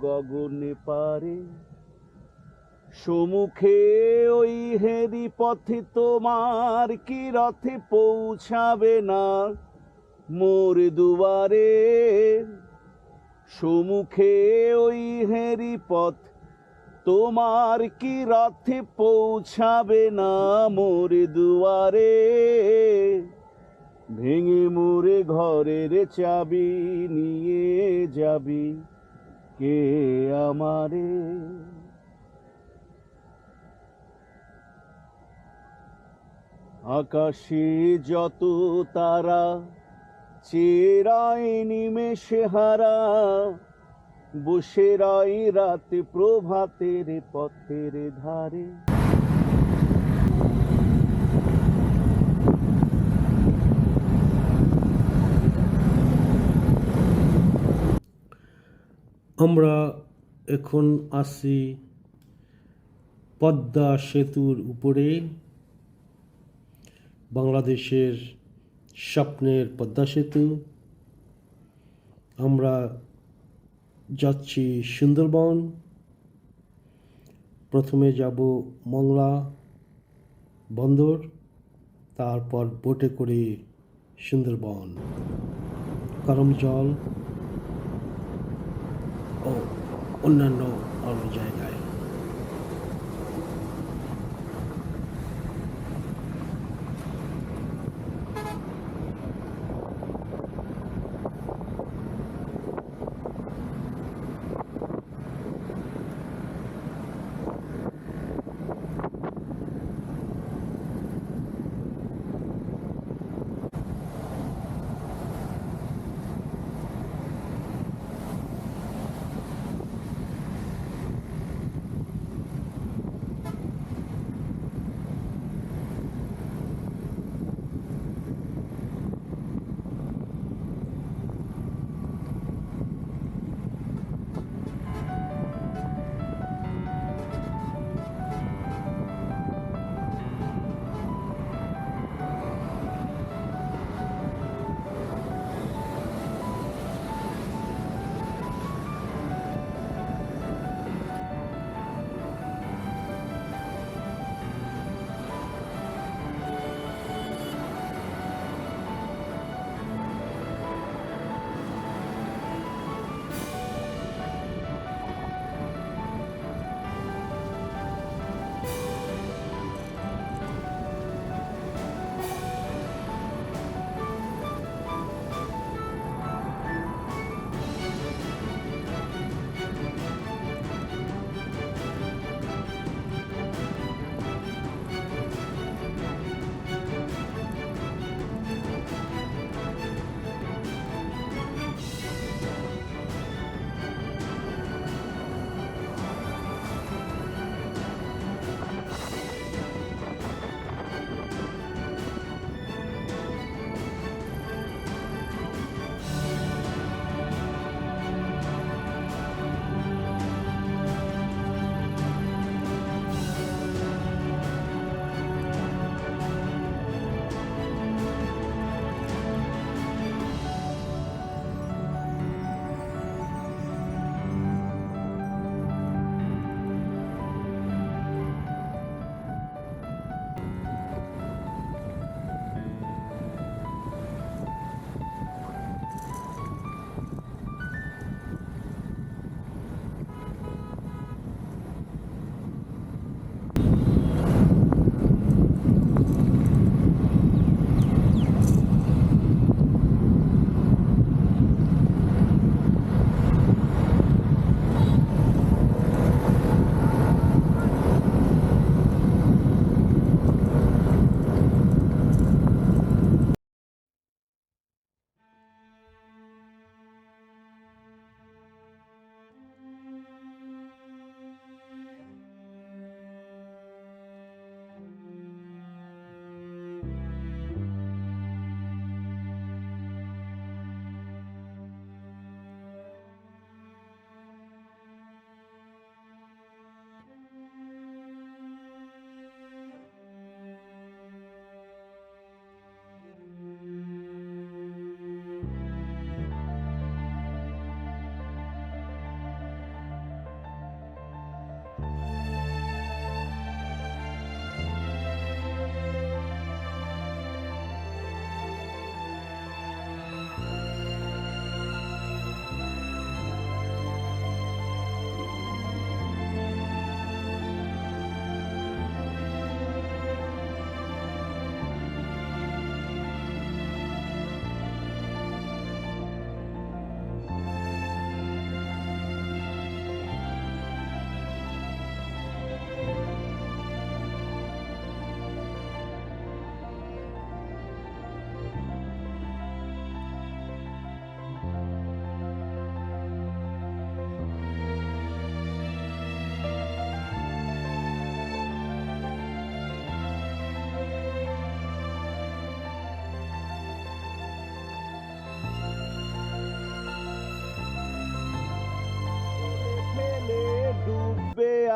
গগনে পারে। সমুখে ওই হেরি পথে তোমার কি রথে পৌঁছাবে না মোর দুয়ারে? সমুখে ওই হেরি পথ তোমার কি রথে পৌঁছাবে না মোর দুয়ারে? ভেঙে মোরে ঘরের চাবি নিয়ে যাবি। কে আমারে? আকাশে যত তারা চেরাই নিমেষে হারা বসে রাত প্রভাতের পথের ধারে। আমরা এখন আসি পদ্মা সেতুর উপরে। বাংলাদেশের স্বপ্নের পদ্মা সেতু। আমরা যাচ্ছি সুন্দরবন। প্রথমে যাব মংলা বন্দর, তারপর বোটে করে সুন্দরবন। গরম জল ও অন্যান্য অন্য জায়গায়।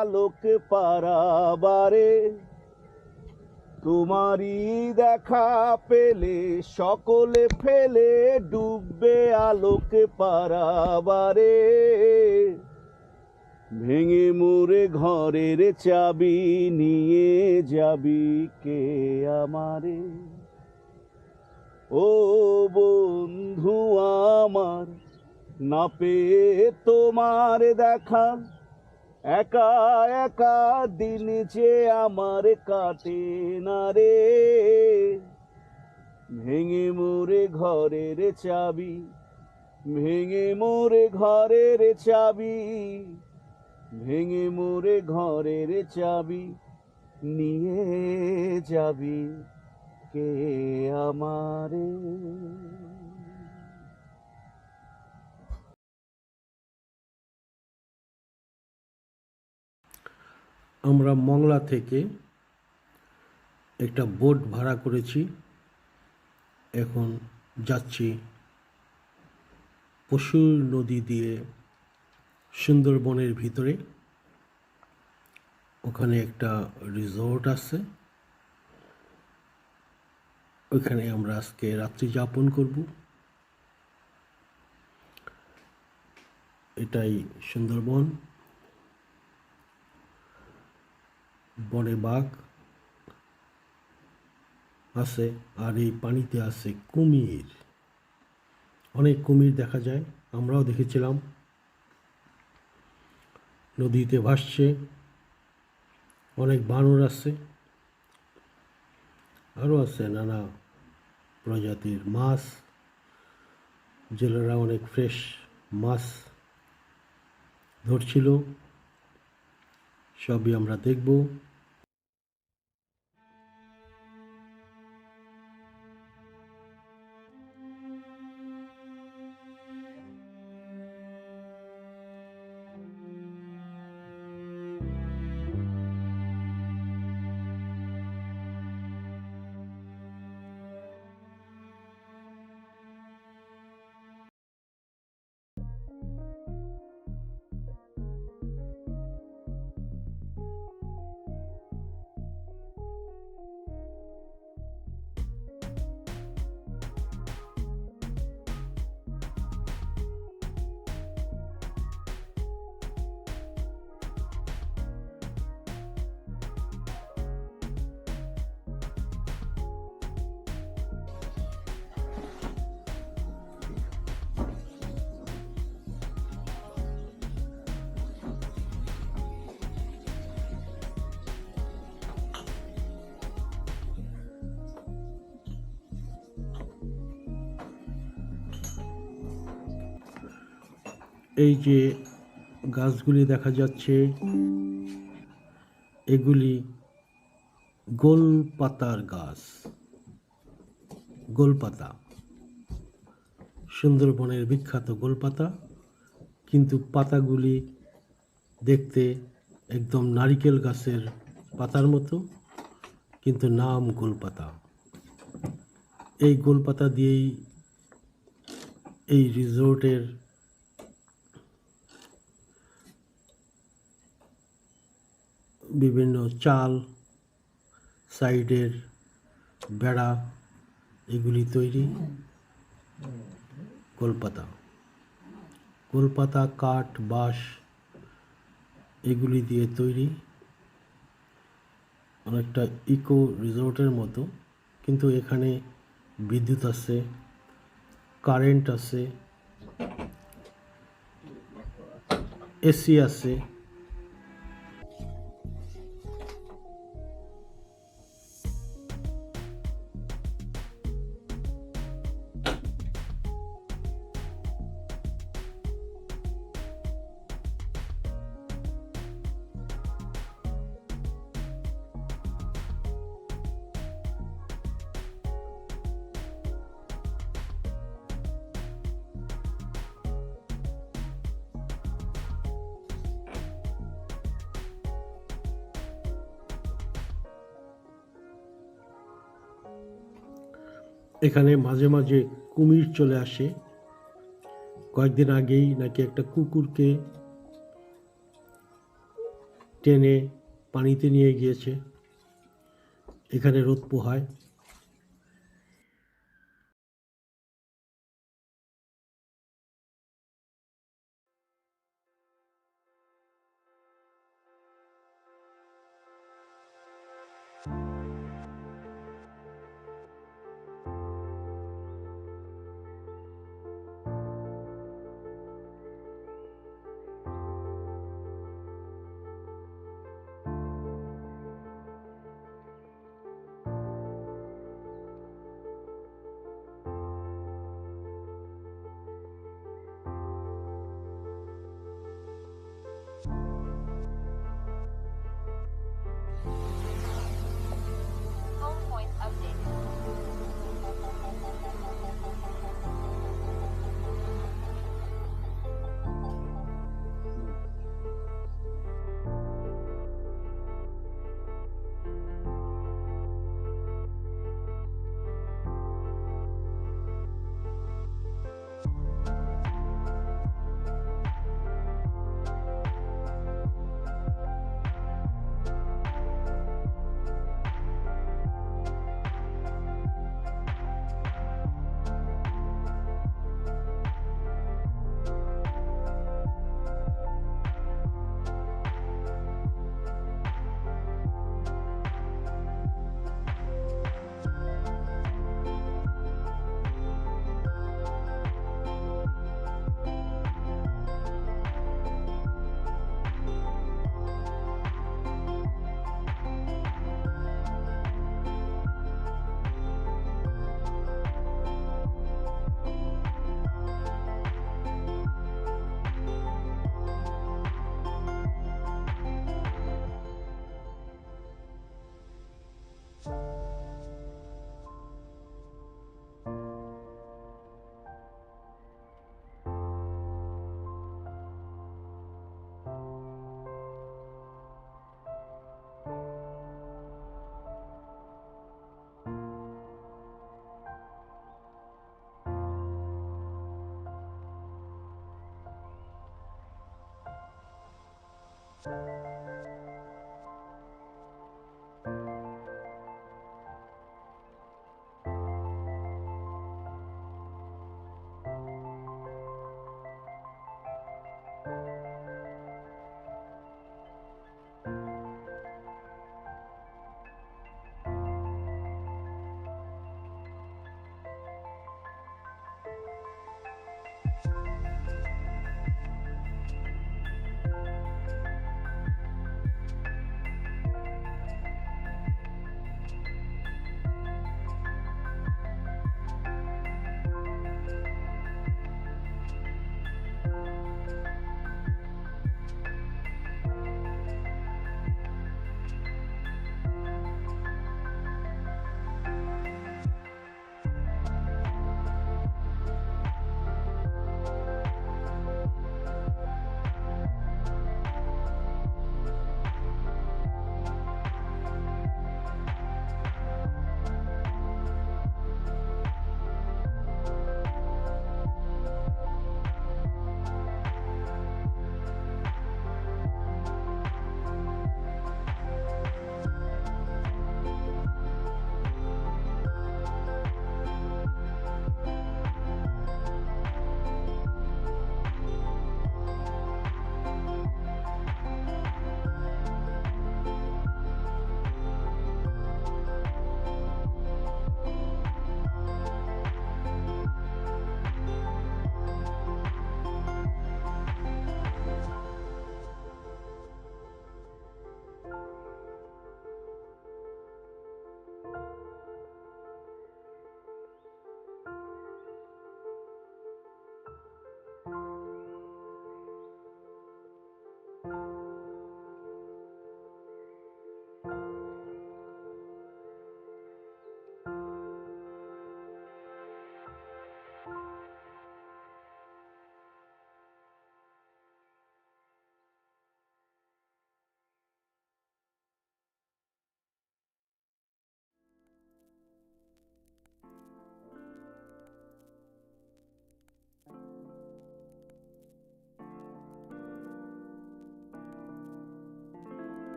আলোক পারাবারে। তোমারই দেখা পেলে, সকলে ফেলে ডুববে আলোক পারাবারে। ভেঙে মোরে ঘরের চাবি নিয়ে যাবি কে আমারে? ও বন্ধু আমার, না পেয়ে তোমার দেখা একা একা দিন যে আমার কাটে না রে। ভেঙে মোরে ঘরের চাবি, ভেঙে মোরে ঘরের চাবি, ভেঙে মোরে ঘরের চাবি নিয়ে যাবি কে আমারে? আমরা মংলা থেকে একটা বোট ভাড়া করেছি। এখন যাচ্ছি পশুর নদী দিয়ে সুন্দরবনের ভিতরে। ওখানে একটা রিসোর্ট আছে। ওইখানে আমরা আজকে রাত্রি যাপন করব। এটাই সুন্দরবন। বনে বাঘ আছে আর এই পানিতে আছে কুমির। অনেক কুমির দেখা যায়, আমরাও দেখেছিলাম। নদীতে ভাসছে, অনেক বানর আছে আরও আছে নানা প্রজাতির মাছ। জেলেরা অনেক ফ্রেশ মাছ ধরছিল, সবই আমরা দেখব। এই যে গাছগুলি দেখা যাচ্ছে, এগুলি গোল পাতার গাছ। গোলপাতা সুন্দরবনের বিখ্যাত গোলপাতা কিন্তু পাতাগুলি দেখতে একদম নারিকেল গাছের পাতার মতো, কিন্তু নাম গোলপাতা এই গোলপাতা দিয়েই এই রিসোর্টের বিভিন্ন চাল, সাইডের বেড়া, এগুলি তৈরি। কলপাতা। কলপাতা, কাঠ, বাঁশ, এগুলি দিয়ে তৈরি। অনেকটা ইকো রিসোর্টের মতো, কিন্তু এখানে বিদ্যুৎ আছে, কারেন্ট আছে, এসি আছে এখানে মাঝে মাঝে কুমির চলে আসে। কয়েকদিন আগেই নাকি একটা কুকুরকে টেনে পানিতে নিয়ে গিয়েছে। এখানে রোদ পোহায়।